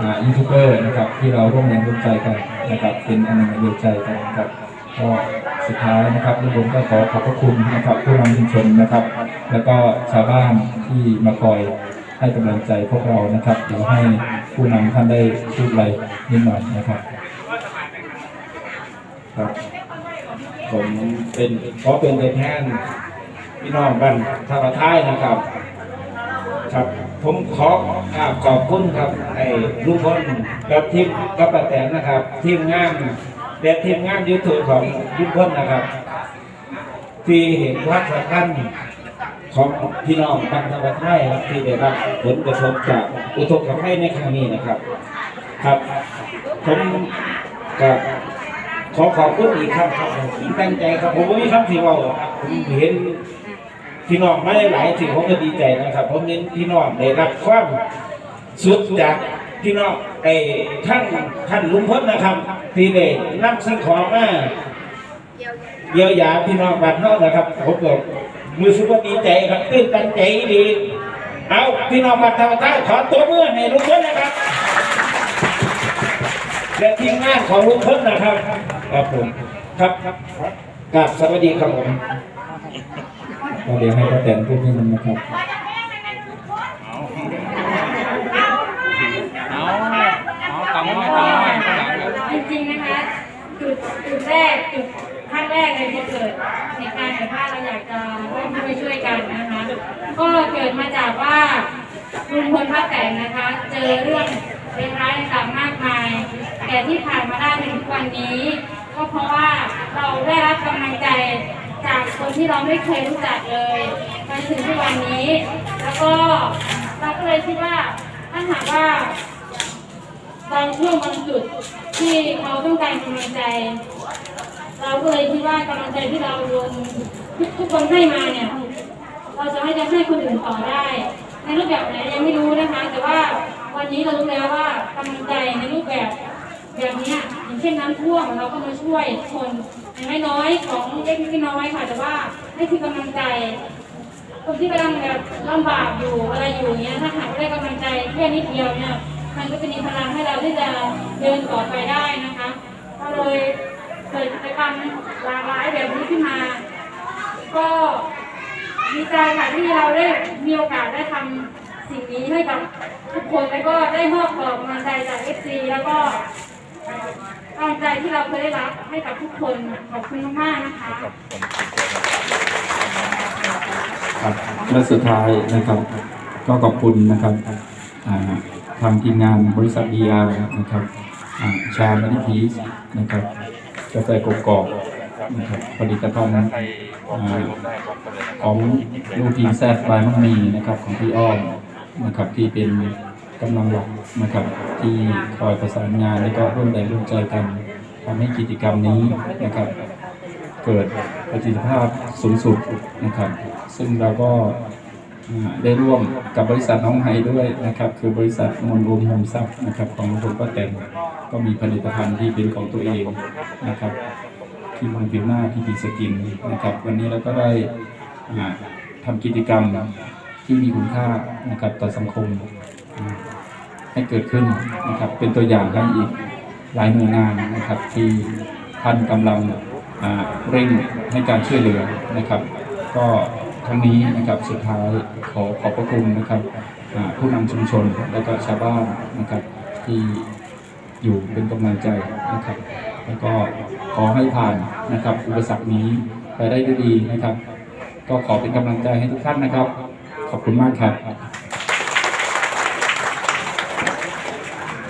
อ่ายูทูบเบอร์นะครับที่เราร่วมแรงร่วมใจกันนะครับเป็นอันหนึ่งอันเดียวใจกันนะครับก็สุดท้ายนะครับทุกคนก็ขอขอบพระคุณนะครับผู้นำชุมชนนะครับ แล้วก็ชาวบ้านที่มาคอยให้กำลังใจพวกเรานะครับเดี๋ยวให้ผู้นำท่านได้พูดอะไรนิดหน่อยนะครับครับผมเป็นขอเป็นตัวแทนพี่น้องบ้านท่าประท้ายนะครับครับ ผมขอกราบขอบคุณครับไอ้ลุงพลกับทีมกับป้าแตนนะครับ ทีมงานและทีมงานยูทูบของลุงพลนะครับ ที่เห็นความสำคัญของพี่น้องบานท่าประท้ายครับที่ได้รับผลกระทบจากอุทกภัยในครั้งนี้นะครับ ครับผมกับขอขอบคุณอีกครับครับผมที่ตั้งใจครับผมไม่มีคำที่ว่าครับผมเห็น พี่น้องมาหลายๆสิ่งผมก็ดีใจนะครับผมเน้นพี่น้องได้รับความสุขจากพี่น้องไอ้ท่านท่านลุงพลนะครับที่ได้นำสิ่งของมาเยียวยาพี่น้องบ้านนอกนะครับผมก็มือสุขดีใจครับตื่นตันใจดีเอาพี่น้องบ้านธรรมชาติขอตัวเมื่อให้ลุงพลนะครับและทีมงานของลุงพลนะครับครับผมครับกับสวัสดีครับผม ก็เดี๋ยวให้ป้าแตนพูดนิดนึงนะครับเอาเอาตำน้อยตำน้อยข้างหลังเลยจริงๆนะคะจุดจุดแรกจุดขั้นแรกเลยที่เกิดเหตุการณ์แบบว่าเราอยากจะร่วมด้วยช่วยกันนะคะ ก็เกิดมาจากว่าลุงพลป้าแตนนะคะ เจอเรื่องเร้ายต่างๆมากมาย แต่ที่ผ่านมาได้ในทุกวันนี้ ก็เพราะว่าเราได้รับกำลังใจจาก คนที่เราไม่เคยรู้จักเลยมาถึงทุกวันนี้ แล้วก็เราก็เลยคิดว่าถ้าหากว่าบางช่วงบางจุดที่เขาต้องการกำลังใจ เราก็เลยคิดว่ากำลังใจที่เราลงทุกทุกคนให้มาเนี่ยเราจะให้จะให้คนอื่นต่อได้ ในรูปแบบไหนยังไม่รู้นะคะ แต่ว่าวันนี้เรารู้แล้วว่ากำลังใจในรูปแบบแบบนี้อย่างเช่นน้ำท่วมเราก็มาช่วยคน อย่างน้อยๆของเล็กน้อยค่ะ แต่ว่านี่คือกำลังใจ คนที่กำลังแบบลำบากอยู่อะไรอยู่เนี้ยถ้าหากได้กำลังใจแค่นิดเดียวเนี่ยมันก็จะมีพลังให้เราที่จะเดินต่อไปได้นะคะก็เลยเกิดกิจกรรมหลากหลายแบบนี้ขึ้นมา ก็ดีใจค่ะที่เราได้มีโอกาสได้ทำสิ่งนี้ให้กับทุกคนแล้วก็ได้มอบกำลังใจจากเอฟซีแล้วก็ กำลังใจที่เราเคยได้รับให้กับทุกคนขอบคุณมากๆนะคะครับและสุดท้ายนะครับ ก็ขอบคุณนะครับทางทีมงานบริษัท DR นะครับชาแมนิพีสนะครับกาแฟกกอกนะครับผลิตภัณฑ์ของลูกทีมแซดบายมังมีนะครับของพี่อ้อมนะครับที่เป็น กำลังหลักนะครับ ที่คอยประสานงานและก็ร่วมแรงร่วมใจกันทำให้กิจกรรมนี้นะครับ เกิดประสิทธิภาพสูงสุดนะครับ ซึ่งเราก็ได้ร่วมกับบริษัทน้องไฮด้วยนะครับ คือบริษัทมนรูมโฮมซับนะครับ ของคุณป้าแตนก็มีผลิตภัณฑ์ที่เป็นของตัวเองนะครับที่มังผิวหน้าที่ดีสกินนะครับ วันนี้เราก็ได้อ่าทำกิจกรรมที่มีคุณค่านะครับต่อสังคม ให้เกิดขึ้นนะครับเป็นตัวอย่างให้อีกหลายหน่วยงานนะครับ ที่ท่านกำลังเร่งให้การช่วยเหลือนะครับ ก็ทั้งนี้นะครับสุดท้ายขอขอบพระคุณนะครับผู้นำชุมชนและก็ชาวบ้านนะครับที่อยู่เป็นกำลังใจนะครับ แล้วก็ขอให้ผ่านนะครับ อุปสรรคนี้ไปได้ด้วยดีนะครับ ก็ขอเป็นกำลังใจให้ทุกท่านนะครับ ขอบคุณมากครับ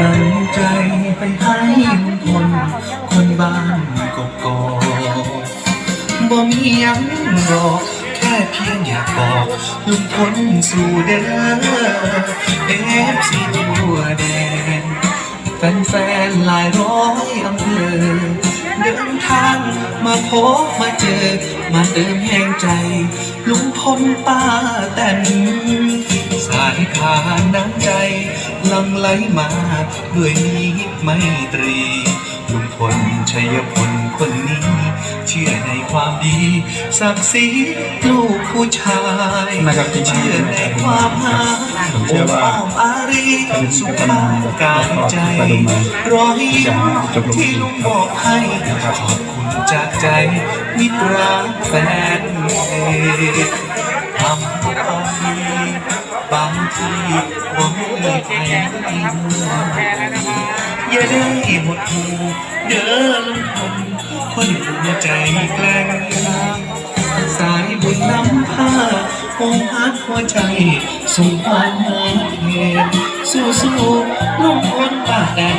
ลังใจไปให้ลุงพลคนบ้านกกอกบ่มีหยังหรอกแค่เพียงอยากบอกลุงพลสู่เด้อเอฟซีทั่วแดนแฟนๆหลายร้อยอำเภอเดินทางมาพบมาเจอ มาเติมแห่งใจ ลุงพลป้าแตนสายทานน้ำใจหลังไหลมาด้วยมีไมตรี ลุงพลชัยพลคนนี้ เชื่อในความดี ศักดิ์ศรีลูกผู้ชายนะครับที่บ้านเชื่อในความหาผมเชื่อว่าอ้อมอารีสุขภาพกายใจรอยยิ้มที่ลุงบอกให้ขอบคุณจากใจมิตรรักแฟนเพลงทำความดีบางทีบ่มีใครอย่าได้หมดหูเด้อลงพลคนหัวใจแกล้งสายบุญนำพาองหักหัวใจส่งความหาเหตุสู้สู้ลงคนป้าแดง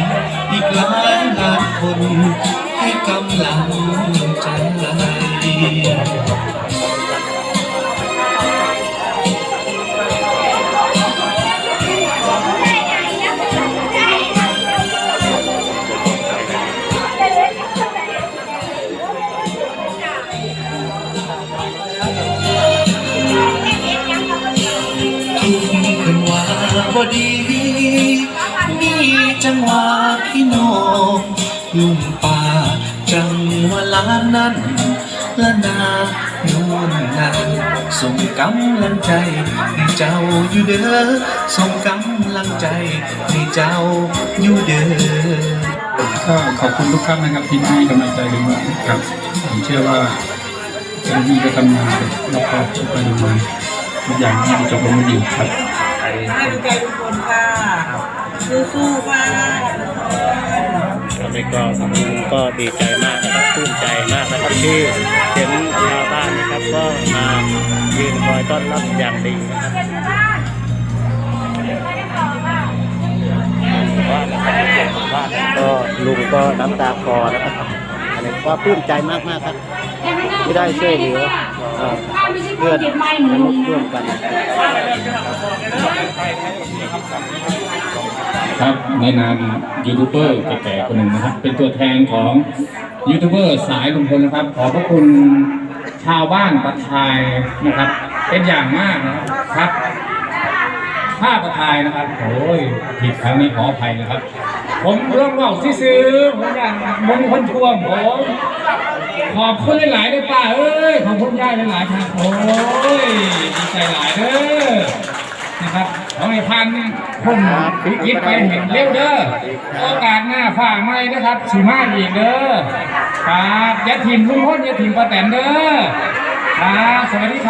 อีกหลายล้านคน กำลังใจทุกคนว่าบดี มีจังหวะพี่น้องลุงป่า จังหวะลานนั้นละนาโน่นนั่นส่งกำลังใจให้เจ้าอยู่เด้อส่งกำลังใจให้เจ้าอยู่เด้อก็ขอบคุณทุกท่านนะครับที่ให้กำลังใจลุงหวังครับผมเชื่อว่าเจ้าหน้าที่ก็ทำงานแบบรอบคอบทุกประเด็นมาทุกอย่างน่าจะจบลงด้วยดีครับให้ดูใจทุกคนค่ะสู้ๆค่ะตอ นนี้ก็ผมก็ดีใจมากนะครับปลื้มใจมากนะครับที่เห็นชาวบ้านนะครับก็มายืนคอยต้อนรับอย่างดีนะครับก็ลุงก็น้ำตาคลอนะครับอันนี้ก็ปลื้มใจมากมากครับ ที่ได้ช่วยเหลือเอ่อเพื่อนมนุษย์ร่วมกัน ครับในนามยูทูบเบอร์แก่ๆคนหนึ่งนะครับ เป็นตัวแทนของยูทูบเบอร์สายลุงพลนะครับ ขอบพระคุณชาวบ้านประทายนะครับ เป็นอย่างมากนะครับข้าประทายนะครับโอ้ยผิดครั้งนี้ขออภัยนะครับ ผมเรื่องว่าซื้อผมอย่างมงคลทวงผมขอบคุณหลายๆด้วยป้าเอ้ยขอบคุณยายหลายๆครับโอ้ยดีใจหลายเด้อ นะครับขอให้พันคนพิจิตไปเห็นเร็วเด้อโอกาสหน้าฝ่าไม่นะครับสีมาอีกเด้อครับอย่าถิ่มลุงพลอย่าถิ่มป้าแตนเด้อครับสวัสดีครับ